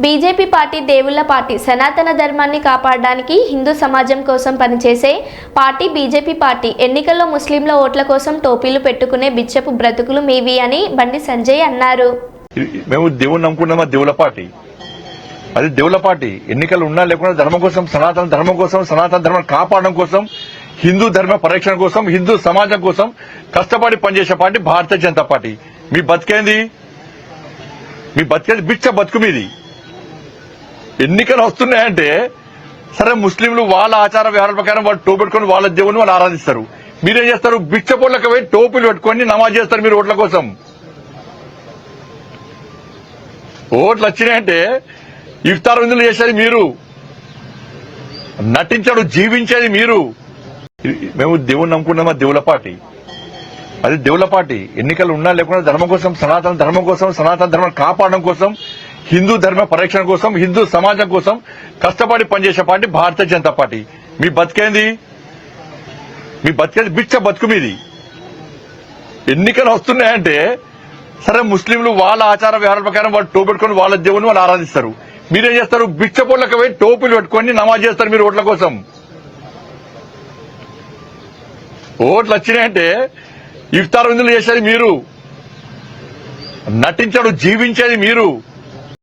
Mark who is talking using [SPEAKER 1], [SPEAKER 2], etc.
[SPEAKER 1] BJP party దేవుళ్ళ party సనాతన ధర్మాన్ని కాపాడడానికి హిందూ సమాజం కోసం పనిచేసే పార్టీ బీజేపీ పార్టీ ఎన్నికల్లో ముస్లింల ఓట్ల కోసం టోపీలు పెట్టుకునే బిచ్చపు బ్రతుకులు మీవి అని బండి సంజయ్ అన్నారు.
[SPEAKER 2] మేము దేవుని నమ్ముకున్నామా? దేవుల పార్టీ. అది దేవుల పార్టీ. ఎన్నికలు ఉన్నా లేకుండా ధర్మం కోసం సనాతన ధర్మం కోసం సనాతన ధర్మం కాపాడడం కోసం హిందూ ధర్మ పరిరక్షణ కోసం హిందూ సమాజం కోసం కష్టపడి పనిచేసే పార్టీ భారతీయ జనతా పార్టీ. మీ బతికేంది? మీ బతికేది బిచ్చ బతుకు మీది. ఎన్నికలు వస్తున్నాయంటే సరే ముస్లింలు వాళ్ళ ఆచార వ్యవహారాల ప్రకారం వాళ్ళు టోపు వాళ్ళ దేవుని వాళ్ళు ఆరాధిస్తారు. మీరేం చేస్తారు? బిచ్చ పోయి టోపులు పెట్టుకొని నమాజ్ చేస్తారు మీరు ఓట్ల కోసం. ఓట్లు వచ్చినాయంటే ఇఫ్తార్ విందులు చేసేది మీరు. నటించాడు జీవించేది మీరు. మేము దేవుని నమ్ముకున్నామా? దేవుల పార్టీ. అది దేవుల పార్టీ. ఎన్నికలు ఉన్నా లేకుండా ధర్మం కోసం సనాతన ధర్మం కోసం సనాతన ధర్మం కాపాడడం కోసం హిందూ ధర్మ పరిరక్షణ కోసం హిందూ సమాజం కోసం కష్టపడి పనిచేసే పార్టీ భారతీయ జనతా పార్టీ. మీ బతికేంది? మీ బతికేది బిచ్చ బతుకు మీది. ఎన్నికలు వస్తున్నాయంటే సరే ముస్లింలు వాళ్ళ ఆచార వ్యవహారాల ప్రకారం వాళ్ళు టోపు పెట్టుకుని వాళ్ళ దేవుని వాళ్ళు ఆరాధిస్తారు. మీరేం చేస్తారు? బిచ్చ పోయి టోపులు పెట్టుకొని నమాజ్ చేస్తారు మీరు ఓట్ల కోసం. ఓట్లు వచ్చినాయంటే ఇఫ్తార్ విందులు చేసేది మీరు. నటించాడు జీవించేది మీరు.